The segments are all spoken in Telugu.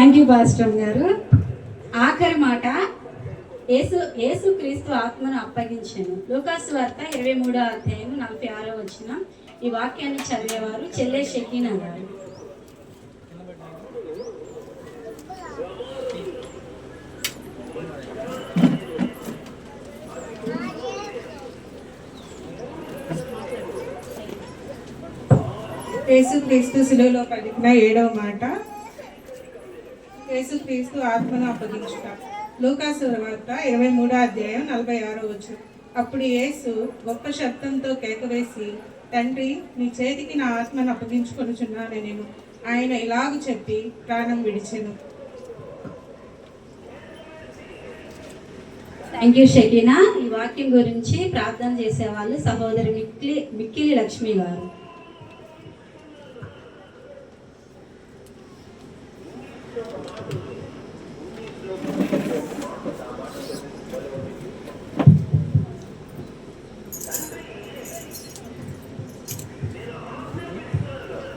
థ్యాంక్ యూ పాస్టర్ గారు. ఆఖరి మాట యేసు యేసు క్రీస్తు ఆత్మను అప్పగించాను. లోకాసు వార్త ఇరవై మూడో అధ్యాయం నలభై ఆరో వచ్చిన ఈ వాక్యాన్ని చదివేవారు చెల్లె షకీనా గారు. యేసుక్రీస్తు శిలువలో పలికిన ఏడవ మాట యేసుక్రీస్తు ఆత్మను అప్పగించుట. లూకాసు వార్త ఇరవై మూడో అధ్యాయం నలభై ఆరో వచ్చు అప్పుడు యేసు గొప్ప శబ్దంతో కేకవేసి తండ్రి నీ చేతికి నా ఆత్మను అప్పగించుకొనుచున్నాను నేను ఆయన ఇలాగ చెప్పి ప్రాణం విడిచెను. Thank you Shakeena. ఈ వాక్యం గురించి ప్రార్థన చేసేవాళ్ళు సహోదరి మిక్కిలి మిక్కిలి లక్ష్మి గారు.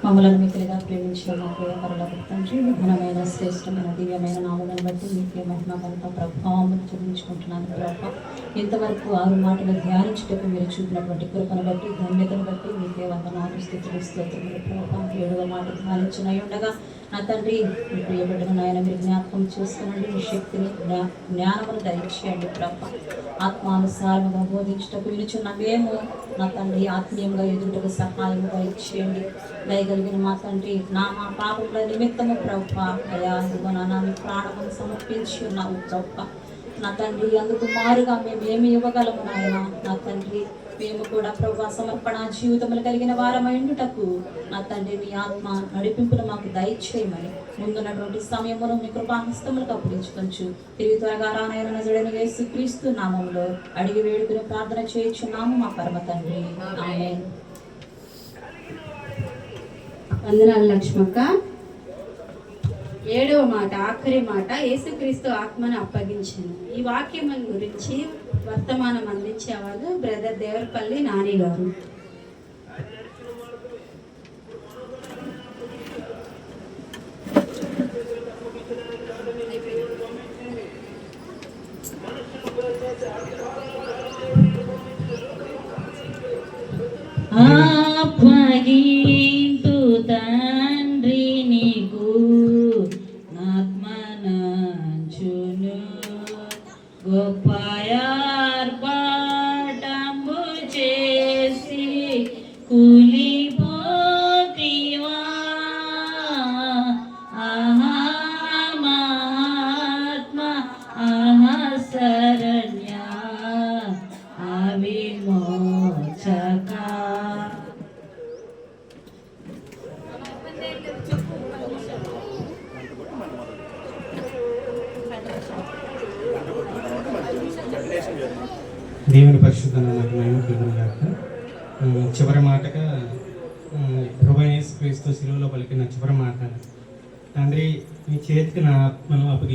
మమ్మల్ని మిక్కిలిగా ప్రేమించిన మా ప్రియ పరులకు తండ్రి మీ శ్రేష్టమైన దివ్యమైన నామలను బట్టి మీ ప్రియ మహిమ కనుక ప్రభావం చూపించుకుంటున్నాను ప్రభావ ఇంతవరకు ఆరు మాటలు ధ్యానించుటకు మీరు చూపినటువంటి కృపను బట్టి ధన్యతను బట్టి మీకే వందనాలు స్థితులు స్తోత్రములు ప్రభావం. ఏడవ మాట ధ్యానించిన ఉండగా నా తండ్రి మీ ప్రియబిడ్డను నాయన మీరు జ్ఞాపకం చేసుకునండి మీ శక్తిని జ్ఞా జ్ఞానమును దయచేయండి ప్రభ ఆత్మానుసారముగా బోధించుటకు వినుచున్న మేము నా తండ్రి ఆత్మీయంగా ఎదుటకు సహాయం దయచేయండి. దయగలిగిన మా తండ్రి నా మా పాపముల నిమిత్తము ప్రభ అయా ఇదిగో నా ప్రాణమును సమర్పించి ఉన్నావు ప్రభ నా తండ్రి అందుకు మారుగా మేము ఏమి ఇవ్వగలము నాయన? నా తండ్రి మేము కూడా ప్రభా సమర్పణ జీవితములు కలిగిన వారమైండుటకు నా తండ్రి మీ ఆత్మ నడిపింపును మాకు దయచేయమని ముందున్నటువంటి సమయమును మీ కృపాహస్తములకు అప్పగించుకొంచు. తిరిగి త్వరగా రానైన నజడని యేసు క్రీస్తు నామంలో అడిగి వేడుకుని ప్రార్థన చేయించున్నాము మా పరమ తండ్రి. వందనాలు లక్ష్మక్క. ఏడవ మాట ఆఖరి మాట యేసుక్రీస్తు ఆత్మను అప్పగించాను. ఈ వాక్యం గురించి వర్తమానం అందించేవాళ్ళు బ్రదర్ దేవరపల్లి నాని గారు. అప్పగింతు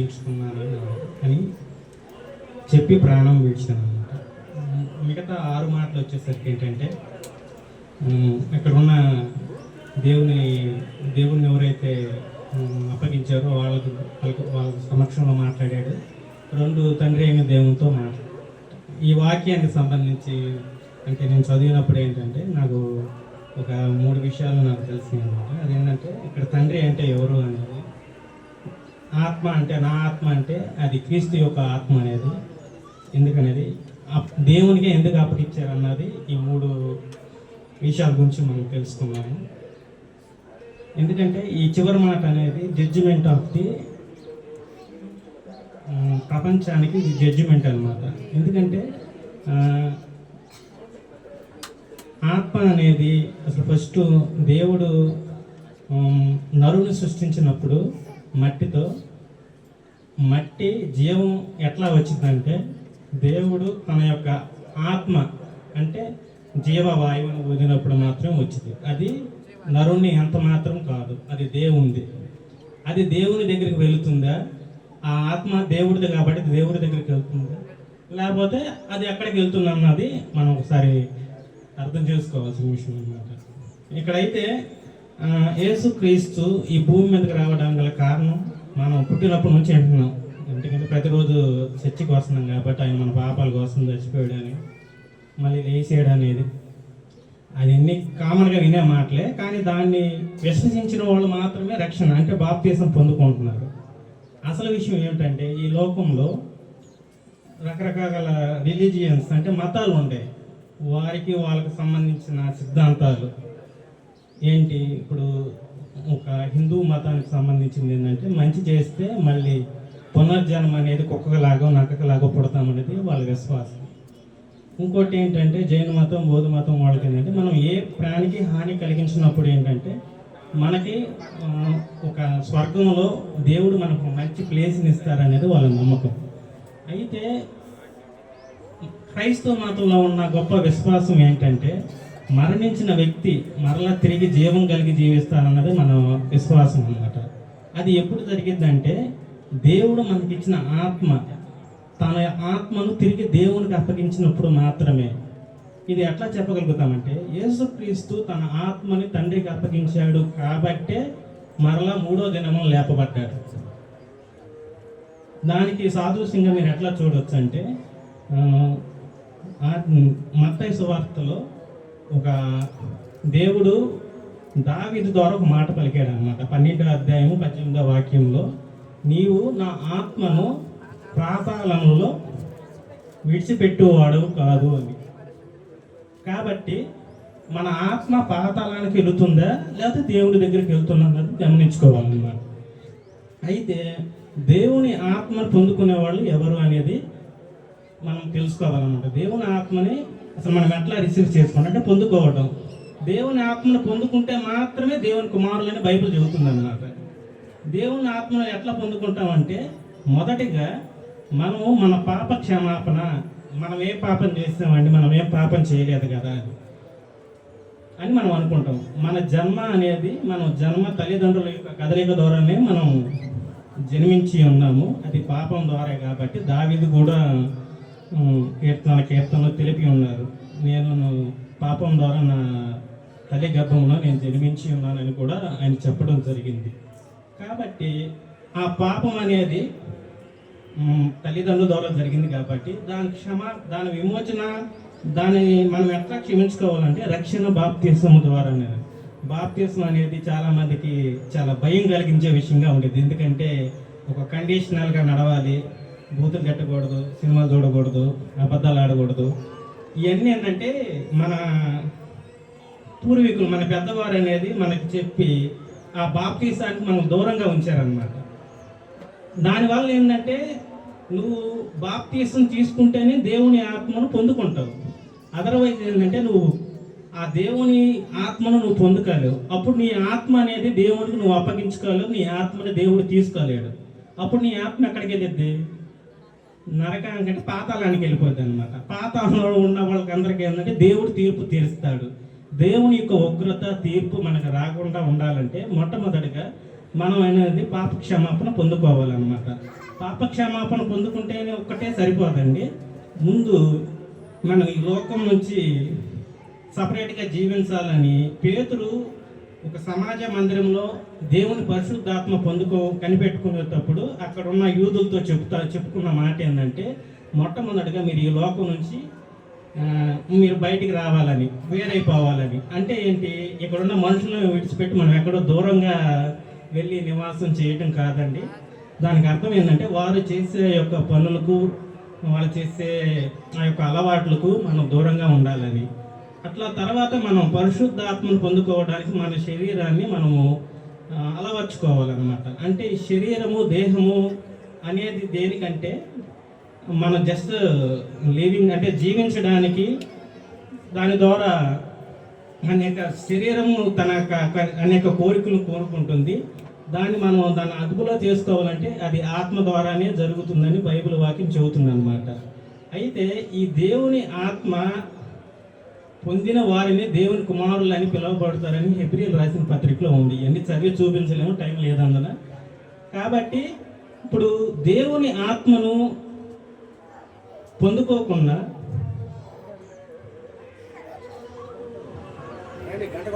ఆత్మను అని చెప్పి ప్రాణం విడిచాను అనమాట మిగతా ఆరు మాటలు వచ్చేసరికి ఏంటంటే ఇక్కడ ఉన్న దేవుని దేవుణ్ణి ఎవరైతే అప్పగించారో వాళ్ళకు వాళ్ళకు వాళ్ళ సమక్షంలో మాట్లాడాడు. రెండు తండ్రి అయిన దేవునితో మాట్లాడు ఈ వాక్యానికి సంబంధించి అంటే నేను చదివినప్పుడు ఏంటంటే నాకు ఒక మూడు విషయాలు నాకు తెలిసింది అనమాట అదేంటంటే ఇక్కడ తండ్రి అంటే ఎవరు అనేది ఆత్మ అంటే నా ఆత్మ అంటే అది క్రీస్తు యొక్క ఆత్మ అనేది. ఎందుకనేది? దేవునికి ఎందుకు అప్పగించారన్నది ఈ మూడు విషయాల గురించి మనం తెలుసుకున్నాము ఎందుకంటే ఈ చివరి మాట అనేది జడ్జిమెంట్ ఆఫ్ ది ప్రపంచానికి ఇది జడ్జిమెంట్ అనమాట ఎందుకంటే ఆత్మ అనేది అసలు ఫస్ట్ దేవుడు నరుని సృష్టించినప్పుడు మట్టితో మట్టి జీవం ఎట్లా వచ్చిందంటే దేవుడు తన యొక్క ఆత్మ అంటే జీవవాయువును వదిలినప్పుడు మాత్రం వచ్చింది. అది నరుణ్ణి ఎంత మాత్రం కాదు అది దేవుంది అది దేవుని దగ్గరికి వెళుతుందా? ఆ ఆత్మ దేవుడిది కాబట్టి దేవుడి దగ్గరికి వెళ్తుందా? లేకపోతే అది ఎక్కడికి వెళ్తుందన్నది మనం ఒకసారి అర్థం చేసుకోవాల్సిన విషయం అన్నమాట. ఇక్కడైతే యేసుక్రీస్తు ఈ భూమి మీదకి రావడం గల కారణం మనం పుట్టినప్పటి నుంచి వింటున్నాం ఎందుకంటే ప్రతిరోజు చర్చికి వస్తున్నాం కాబట్టి ఆయన మన పాపాల కోసం చచ్చిపోయాడు అని మళ్ళీ లేచేయడం అనేది. అన్ని కామన్గా వినే మాటలే కానీ దాన్ని విశ్వసించిన వాళ్ళు మాత్రమే రక్షణ అంటే బాప్తీసం పొందుకుంటున్నారు. అసలు విషయం ఏమిటంటే ఈ లోకంలో రకరకాల రిలీజియన్స్ అంటే మతాలు ఉంటాయి వారికి వాళ్ళకి సంబంధించిన సిద్ధాంతాలు ఏంటి ఇప్పుడు ఒక హిందూ మతానికి సంబంధించింది ఏంటంటే మంచి చేస్తే మళ్ళీ పునర్జన్మ అనేది కుక్కలాగా నక్కలాగా పుడతామనేది వాళ్ళ విశ్వాసం. ఇంకోటి ఏంటంటే జైన మతం బౌద్ధ మతం వాళ్ళకి ఏంటంటే మనం ఏ ప్రాణికి హాని కలిగించినప్పుడు ఏంటంటే మనకి ఒక స్వర్గంలో దేవుడు మనకు మంచి ప్లేస్ని ఇస్తారనేది వాళ్ళ నమ్మకం. అయితే క్రైస్తవ మతంలో ఉన్న గొప్ప విశ్వాసం ఏంటంటే మరణించిన వ్యక్తి మరలా తిరిగి జీవం కలిగి జీవిస్తారన్నది మన విశ్వాసం అన్నమాట. అది ఎప్పుడు జరిగిద్దంటే దేవుడు మనకిచ్చిన ఆత్మ తన ఆత్మను తిరిగి దేవునికి అప్పగించినప్పుడు మాత్రమే. ఇది ఎట్లా చెప్పగలుగుతామంటే యేసుక్రీస్తు తన ఆత్మని తండ్రికి అప్పగించాడు కాబట్టే మరలా మూడో దినము లేపబడ్డాడు. దానికి సాదృశ్యంగా మీరు ఎట్లా చూడొచ్చు అంటే మత్తయి సువార్తలో ఒక దేవుడు దావిది ద్వారా ఒక మాట పలికాడు అనమాట పన్నెండో అధ్యాయము పద్దెనిమిదో వాక్యంలో నీవు నా ఆత్మను ప్రాతాళంలో విడిచిపెట్టువాడు కాదు అని. కాబట్టి మన ఆత్మ పాతాళానికి వెళుతుందా? లేకపోతే దేవుడి దగ్గరికి వెళ్తున్నది గమనించుకోవాలన్నమాట. అయితే దేవుని ఆత్మను పొందుకునే వాళ్ళు ఎవరు అనేది మనం తెలుసుకోవాలన్నమాట. దేవుని ఆత్మని అసలు మనం ఎట్లా రిసీవ్ చేసుకోవడం అంటే పొందుకోవడం దేవుని ఆత్మను పొందుకుంటే మాత్రమే దేవుని కుమారులని బైబిల్ చెబుతుంది అన్నమాట దేవుని ఆత్మను ఎట్లా పొందుకుంటామంటే మొదటిగా మనము మన పాప క్షమాపణ మనం ఏ పాపం చేస్తామండి మనం ఏం పాపం చేయలేదు కదా అని మనం అనుకుంటాం. మన జన్మ అనేది మనం జన్మ తల్లిదండ్రుల యొక్క కదలిక ద్వారానే మనం జన్మించి ఉన్నాము. అది పాపం ద్వారా కాబట్టి దావిది కూడా కీర్తన కీర్తనలో తెలిపి ఉన్నారు. నేను పాపం ద్వారా నా తల్లి గర్భంలో నేను జన్మించి ఉన్నానని కూడా ఆయన చెప్పడం జరిగింది. కాబట్టి ఆ పాపం అనేది తల్లిదండ్రుల ద్వారా జరిగింది కాబట్టి దాని క్షమ దాని విమోచన దాని మనం ఎట్లా క్షమించుకోవాలంటే రక్షణ బాప్తీసం ద్వారానే. బాప్తీసం అనేది చాలా మందికి చాలా భయం కలిగించే విషయంగా ఉండేది. ఎందుకంటే ఒక కండిషనల్గా నడవాలి. బూతులు కట్టకూడదు సినిమాలు చూడకూడదు అబద్ధాలు ఆడకూడదు. ఇవన్నీ ఏంటంటే మన పూర్వీకులు మన పెద్దవారు అనేది మనకి చెప్పి ఆ బాప్తీసానికి మనం దూరంగా ఉంచారనమాట దానివల్ల ఏంటంటే నువ్వు బాప్తీసం తీసుకుంటేనే దేవుని ఆత్మను పొందుకుంటావు. అదర్వైజ్ ఏంటంటే నువ్వు ఆ దేవుని ఆత్మను నువ్వు పొందుకోలేవు. అప్పుడు నీ ఆత్మ అనేది దేవునికి నువ్వు అప్పగించుకోలేవు నీ ఆత్మని దేవుడు తీసుకోలేడు. అప్పుడు నీ ఆత్మ ఎక్కడికి వెళ్ళిద్ది నరకానికి అంటే పాతాళానికి వెళ్ళిపోద్ది అనమాట పాతాళంలో ఉన్న వాళ్ళకందరికీ ఏంటంటే దేవుడు తీర్పు తీరుస్తాడు. దేవుని యొక్క ఉగ్రత తీర్పు మనకు రాకుండా ఉండాలంటే మొట్టమొదటిగా మనం అనేది పాప క్షమాపణ పొందుకోవాలన్నమాట. పాప క్షమాపణ పొందుకుంటేనే ఒక్కటే సరిపోదండి. ముందు మనం ఈ లోకం నుంచి సపరేట్గా జీవించాలని పేతురు ఒక సమాజ మందిరంలో దేవుని పరిశుద్ధాత్మ పొందుకో కనిపెట్టుకునేటప్పుడు అక్కడ ఉన్న యూదులతో చెప్తా చెప్పుకున్న మాట ఏంటంటే మొట్టమొదటిగా మీరు ఈ లోకం నుంచి మీరు బయటికి రావాలని వేరైపోవాలని. అంటే ఏంటి ఇక్కడ ఉన్న మనుషులను విడిచిపెట్టి మనం ఎక్కడో దూరంగా వెళ్ళి నివాసం చేయటం కాదండి. దానికి అర్థం ఏంటంటే వారు చేసే యొక్క పనులకు వాళ్ళు చేసే ఆ యొక్క అలవాట్లకు మనం దూరంగా ఉండాలని. అట్లా తర్వాత మనం పరిశుద్ధాత్మను పొందుకోవడానికి మన శరీరాన్ని మనము అలవర్చుకోవాలన్నమాట. అంటే శరీరము దేహము అనేది దేనికంటే మన జస్ట్ లివింగ్ అంటే జీవించడానికి దాని ద్వారా అనేక శరీరము తన యొక్క అనేక కోరికలు కోరుకుంటుంది. దాన్ని మనం దాన్ని అదుపులో చేసుకోవాలంటే అది ఆత్మ ద్వారానే జరుగుతుందని బైబిల్ వాక్యం చెబుతుంది అనమాట అయితే ఈ దేవుని ఆత్మ పొందిన వారిని దేవుని కుమారులు అని పిలువబడతారని హెబ్రియల్ రాసిన పత్రికలో ఉంది. ఇవన్నీ చదివి చూపించలేము టైం లేదందున కాబట్టి ఇప్పుడు దేవుని ఆత్మను పొందుకోకుండా గంట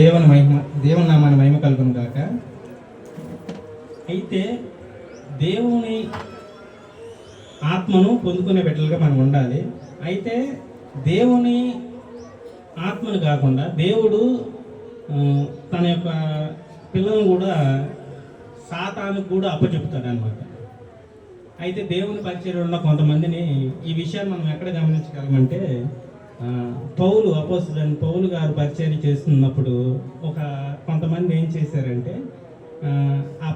దేవుని మహిమ దేవుని నామాన్ని మహిమ కలుగును గాక. అయితే దేవుని ఆత్మను పొందుకునే బిడ్డలుగా మనం ఉండాలి. అయితే దేవుని ఆత్మను కాకుండా దేవుడు తన యొక్క పిల్లలను కూడా సాతానికి కూడా అప్పచెపుతాడు అనమాట అయితే దేవుని పరిచయంలో ఉన్న కొంతమందిని ఈ విషయాన్ని మనం ఎక్కడ గమనించగలమంటే పౌలు అపోసులని పౌలు గారు పరిచయం చేస్తున్నప్పుడు ఒక కొంతమంది ఏం చేశారంటే ఆ,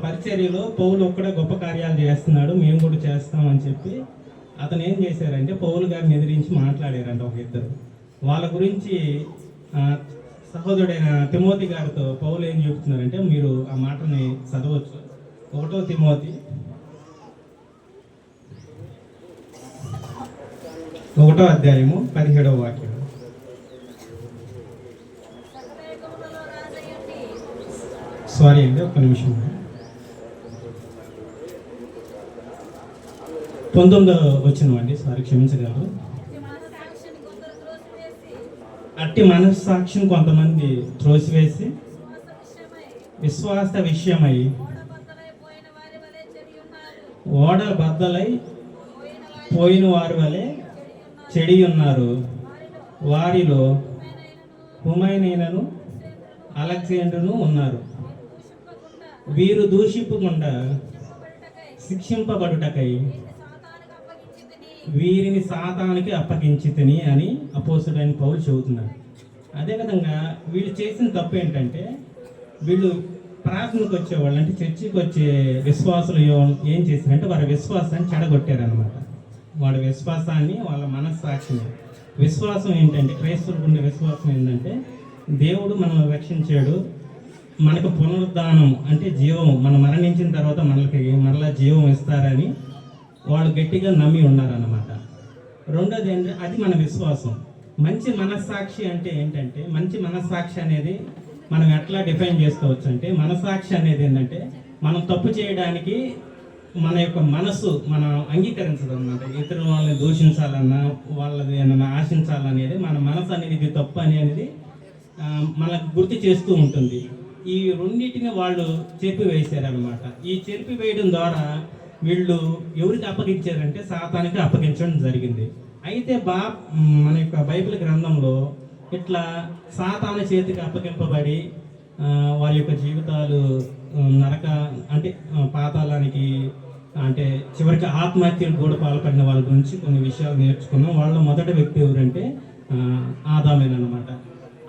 పరిచర్యలో పౌలు ఒక్కడే గొప్ప కార్యాలు చేస్తున్నాడు మేము కూడా చేస్తాం అని చెప్పి అతను ఏం చేశారంటే పౌలు గారిని ఎదిరించి మాట్లాడారంట ఒక ఇద్దరు. వాళ్ళ గురించి సహోదరుడైన తిమోతి గారితో పౌలు ఏం చెప్తున్నారంటే మీరు ఆ మాటని చదవచ్చు. ఒకటో తిమోతి ఒకటో అధ్యాయము పదిహేడవ వాక్యం. సారీ అండి ఒక్క నిమిషం. పంతొమ్మిదో వచ్చినవండి సారీ క్షమించగలరు. అట్టి మనస్సాక్షిని కొంతమంది త్రోసివేసి విశ్వాస విషయమై ఓడ బద్దలై పోయిన వారి వలె చెడి ఉన్నారు. వారిలో హుమైనైనను అలెగ్జాండర్ను ఉన్నారు. వీరు దూషింపకుండా శిక్షింపబడుటకై వీరిని సాతానికి అప్పగించితిని అని అపోసుడైన పౌలు చెబుతున్నాడు అదేవిధంగా వీళ్ళు చేసిన తప్పు ఏంటంటే వీళ్ళు ప్రార్థనకు వచ్చేవాళ్ళు అంటే చర్చికి వచ్చే విశ్వాసులు ఏం చేశారంటే వారి విశ్వాసాన్ని చెడగొట్టారనమాట వాడి విశ్వాసాన్ని వాళ్ళ మనస్సాక్షిని. విశ్వాసం ఏంటంటే క్రైస్తవులకు ఉండే విశ్వాసం ఏంటంటే దేవుడు మనల్ని రక్షించాడు. మనకు పునరుద్ధానం అంటే జీవం మనం మరణించిన తర్వాత మనకి మరలా జీవం ఇస్తారని వాళ్ళు గట్టిగా నమ్మి ఉన్నారన్నమాట. రెండోది ఏంటంటే అది మన విశ్వాసం. మంచి మనస్సాక్షి అంటే ఏంటంటే మంచి మనస్సాక్షి అనేది మనం ఎట్లా డిఫైన్ చేసుకోవచ్చు అంటే మనస్సాక్షి అనేది ఏంటంటే మనం తప్పు చేయడానికి మన యొక్క మనసు మనం అంగీకరించదు అనమాట ఇతరుల వాళ్ళని దూషించాలన్నా వాళ్ళది ఏమన్నా ఆశించాలనేది మన మనసు అనేది ఇది తప్పు అనేది మనకు గుర్తు చేస్తూ ఉంటుంది. ఈ రెండింటిని వాళ్ళు చెరిపివేశారనమాట ఈ చెరిపి వేయడం ద్వారా వీళ్ళు ఎవరికి అప్పగించారంటే సాతానికి అప్పగించడం జరిగింది. అయితే బా మన యొక్క బైబిల్ గ్రంథంలో ఇట్లా సాతాన చేతికి అప్పగింపబడి వారి యొక్క జీవితాలు నరక అంటే ఆ, పాతాళానికి అంటే చివరికి ఆత్మహత్యలు కూడా పాల్పడిన వాళ్ళ గురించి కొన్ని విషయాలు నేర్చుకున్నాం. వాళ్ళ మొదటి వ్యక్తి ఎవరంటే ఆదామేనమాట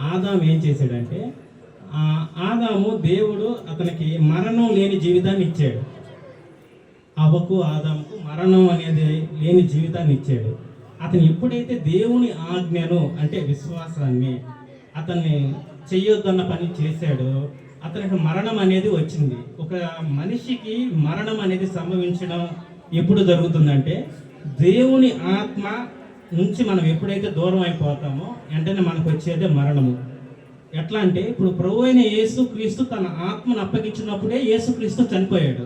ఆదాం ఏం చేశాడంటే ఆదాము దేవుడు అతనికి మరణం లేని జీవితాన్ని ఇచ్చాడు. అవ్వకు ఆదాముకు మరణం అనేది లేని జీవితాన్ని ఇచ్చాడు. అతను ఎప్పుడైతే దేవుని ఆజ్ఞను అంటే విశ్వాసాన్ని అతన్ని చెయ్యొద్దన్న పని చేశాడో అతనికి మరణం అనేది వచ్చింది. ఒక మనిషికి మరణం అనేది సంభవించడం ఎప్పుడు జరుగుతుందంటే దేవుని ఆత్మ నుంచి మనం ఎప్పుడైతే దూరం అయిపోతామో వెంటనే మనకు వచ్చేదే మరణము. ఎట్లా అంటే ఇప్పుడు ప్రభు అయిన యేసుక్రీస్తు తన ఆత్మను అప్పగించినప్పుడే యేసుక్రీస్తు చనిపోయాడు.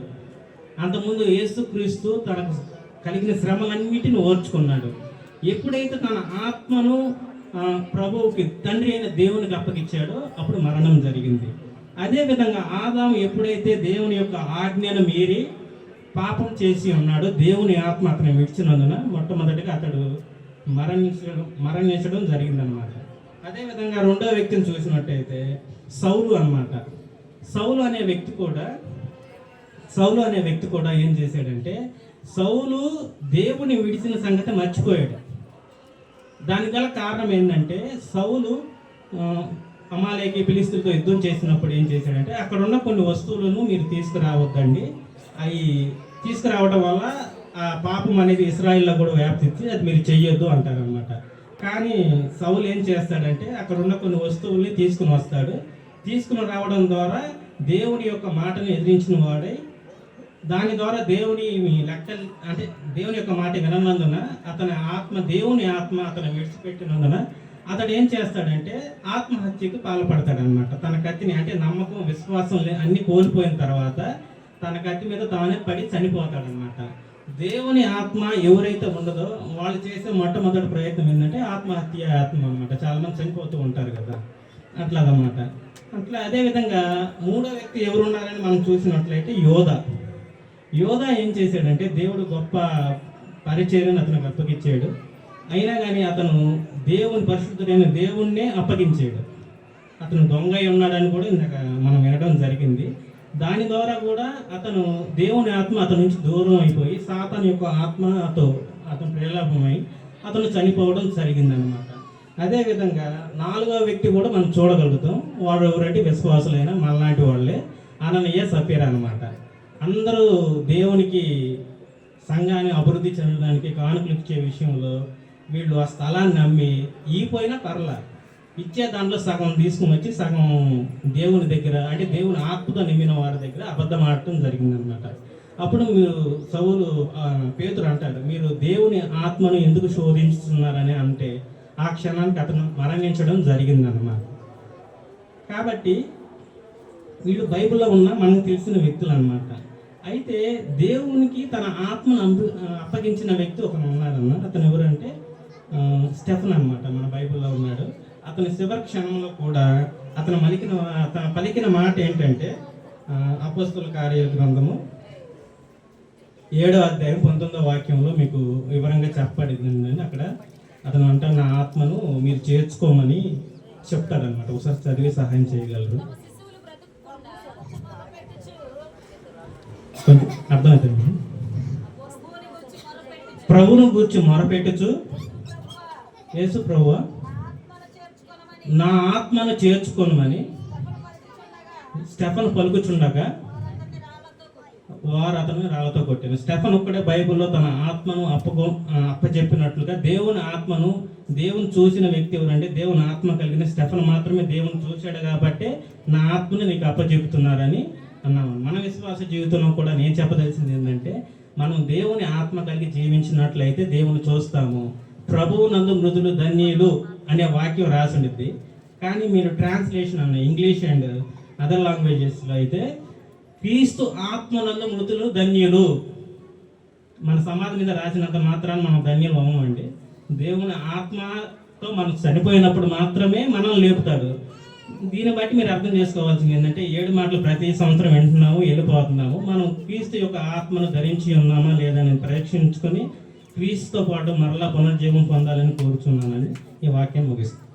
అంతకుముందు యేసుక్రీస్తు తనకు కలిగిన శ్రమలన్నిటిని ఓర్చుకున్నాడు. ఎప్పుడైతే తన ఆత్మను ప్రభువుకి తండ్రి అయిన దేవునికి అప్పగించాడో అప్పుడు మరణం జరిగింది. అదేవిధంగా ఆదాము ఎప్పుడైతే దేవుని యొక్క ఆజ్ఞను మీరి పాపం చేసి ఉన్నాడో దేవుని ఆత్మ అతను విడిచినందున మొట్టమొదటిగా అతడు మరణించడం మరణించడం జరిగిందనమాట అదేవిధంగా రెండో వ్యక్తిని చూసినట్టయితే సౌలు అన్నమాట. సౌలు అనే వ్యక్తి కూడా సౌలు అనే వ్యక్తి కూడా ఏం చేశాడంటే సౌలు దేవుని విడిచిన సంగతి మర్చిపోయాడు. దానికి గల కారణం ఏంటంటే సౌలు అమాలేకి పిలిస్తులతో యుద్ధం చేసినప్పుడు ఏం చేశాడంటే అక్కడ ఉన్న కొన్ని వస్తువులను మీరు తీసుకురావద్దండి. అవి తీసుకురావడం వల్ల ఆ పాపం అనేది ఇస్రాయిల్లో కూడా వ్యాప్తించి అది మీరు చెయ్యొద్దు అంటారనమాట కానీ సౌలు ఏం చేస్తాడంటే అక్కడ ఉన్న కొన్ని వస్తువుల్ని తీసుకుని వస్తాడు. తీసుకుని రావడం ద్వారా దేవుని యొక్క మాటను ఎదిరించిన వాడై దాని ద్వారా దేవుని లెక్క అంటే దేవుని యొక్క మాట వినందున అతని ఆత్మ దేవుని ఆత్మ అతను విడిచిపెట్టినందున అతడు ఏం చేస్తాడంటే ఆత్మహత్యకు పాల్పడతాడనమాట తన కత్తిని అంటే నమ్మకం విశ్వాసం లే- అన్ని కోల్పోయిన తర్వాత తన కత్తి మీద తానే పడి చనిపోతాడనమాట దేవుని ఆత్మ ఎవరైతే ఉండదో వాళ్ళు చేసే మొట్టమొదటి ప్రయత్నం ఏంటంటే ఆత్మహత్య ఆత్మ అనమాట చాలా మంది చనిపోతూ ఉంటారు కదా. అట్లాగన్నమాట. అట్లా అదే విధంగా మూడో వ్యక్తి ఎవరు ఉన్నారని మనం చూసినట్లయితే యోధ. యోధ ఏం చేశాడంటే దేవుడు గొప్ప పరిచర్యను అతనికి అప్పగించాడు అయినా కానీ అతను దేవుని పరిశుద్ధుడైన దేవుణ్ణే అప్పగించాడు. అతను దొంగ అయి ఉన్నాడని కూడా ఇందాక మనం వినడం జరిగింది. దాని ద్వారా కూడా అతను దేవుని ఆత్మ అతని నుంచి దూరం అయిపోయి సాతాన్ యొక్క ఆత్మతో అతను ప్రేలాభమై అతను చనిపోవడం జరిగిందనమాట అదేవిధంగా నాలుగో వ్యక్తి కూడా మనం చూడగలుగుతాం. వాడు ఎవరంటే విశ్వాసులైన మనలాంటి వాళ్ళే. అననయ్య సపీర అనమాట అందరూ దేవునికి సంఘాన్ని అభివృద్ధి చెందడానికి కానుకలు ఇచ్చే విషయంలో వీళ్ళు ఆ స్థలాన్ని అమ్మి ఈ పోయినా పర్లా. ఇచ్చే దాంట్లో సగం తీసుకుని వచ్చి సగం దేవుని దగ్గర అంటే దేవుని ఆత్మతో నిమ్మిన వారి దగ్గర అబద్ధం ఆడటం జరిగిందనమాట అప్పుడు మీరు సౌలు ఆ, పేతురు అంటాడు మీరు దేవుని ఆత్మను ఎందుకు శోధించుతున్నారని అంటే ఆ క్షణానికి అతను మరణించడం జరిగిందన్నమాట. కాబట్టి వీళ్ళు బైబిల్లో ఉన్న మనకు తెలిసిన వ్యక్తులు అనమాట అయితే దేవునికి తన ఆత్మను అప్పగించిన వ్యక్తి ఒకరు ఉన్నాడన్నమాట. అతను ఎవరంటే స్టెఫన్ అన్నమాట మన బైబిల్లో ఉన్నాడు. అతని చివరి క్షణంలో కూడా అతను మలికిన అతను పలికిన మాట ఏంటంటే అపోస్తుల కార్య గ్రంథము ఏడో అధ్యాయం పంతొమ్మిదో వాక్యంలో మీకు వివరంగా చెప్పబడింది అక్కడ అతను అంటే నా ఆత్మను మీరు చేర్చుకోమని చెప్తాడనమాట ఒకసారి చదివి సహాయం చేయగలరు. అర్థమవుతుంది ప్రభువును గూర్చి మొరపెట్టుచు. యేసు ప్రభువ నా ఆత్మను చేర్చుకోనమని స్టెఫన్ పలుకుచుండగా వారు అతను రాళ్ళతో కొట్టారు. స్టెఫన్ ఒక్కడే బైబిల్లో తన ఆత్మను అప్పగో అప్పచెప్పినట్లుగా దేవుని ఆత్మను దేవుని చూసిన వ్యక్తి ఎవరంటే దేవుని ఆత్మ కలిగిన స్టెఫన్ మాత్రమే దేవుని చూశాడు కాబట్టి నా ఆత్మని నీకు అప్పచెప్తున్నారని అన్నాము మన విశ్వాస జీవితంలో కూడా నేను చెప్పదలసింది ఏంటంటే మనం దేవుని ఆత్మ కలిగి జీవించినట్లయితే దేవుని చూస్తాము. ప్రభువు నందు మృదులు ధన్యులు అనే వాక్యం రాసిండిద్ది కానీ మీరు ట్రాన్స్లేషన్ అన్న ఇంగ్లీష్ అండ్ అదర్ లాంగ్వేజెస్లో అయితే క్రీస్తు ఆత్మనందు మృతులు ధన్యులు. మన సమాధి మీద రాసినంత మాత్రాన్ని మనం ధన్యులు అవ్వమండి. దేవుని ఆత్మతో మనం చనిపోయినప్పుడు మాత్రమే మనం లేపుతాడు. దీన్ని బట్టి మీరు అర్థం చేసుకోవాల్సింది ఏంటంటే ఏడు మాటలు ప్రతి సంవత్సరం వింటున్నాము వెళ్ళిపోతున్నాము. మనం క్రీస్తు యొక్క ఆత్మను ధరించి ఉన్నామా లేదా అని పరీక్షించుకొని క్రీస్తుతో పాటు మరలా పునర్జీవం పొందాలని కోరుచున్నానని ఈ వాక్యం ముగిస్తాను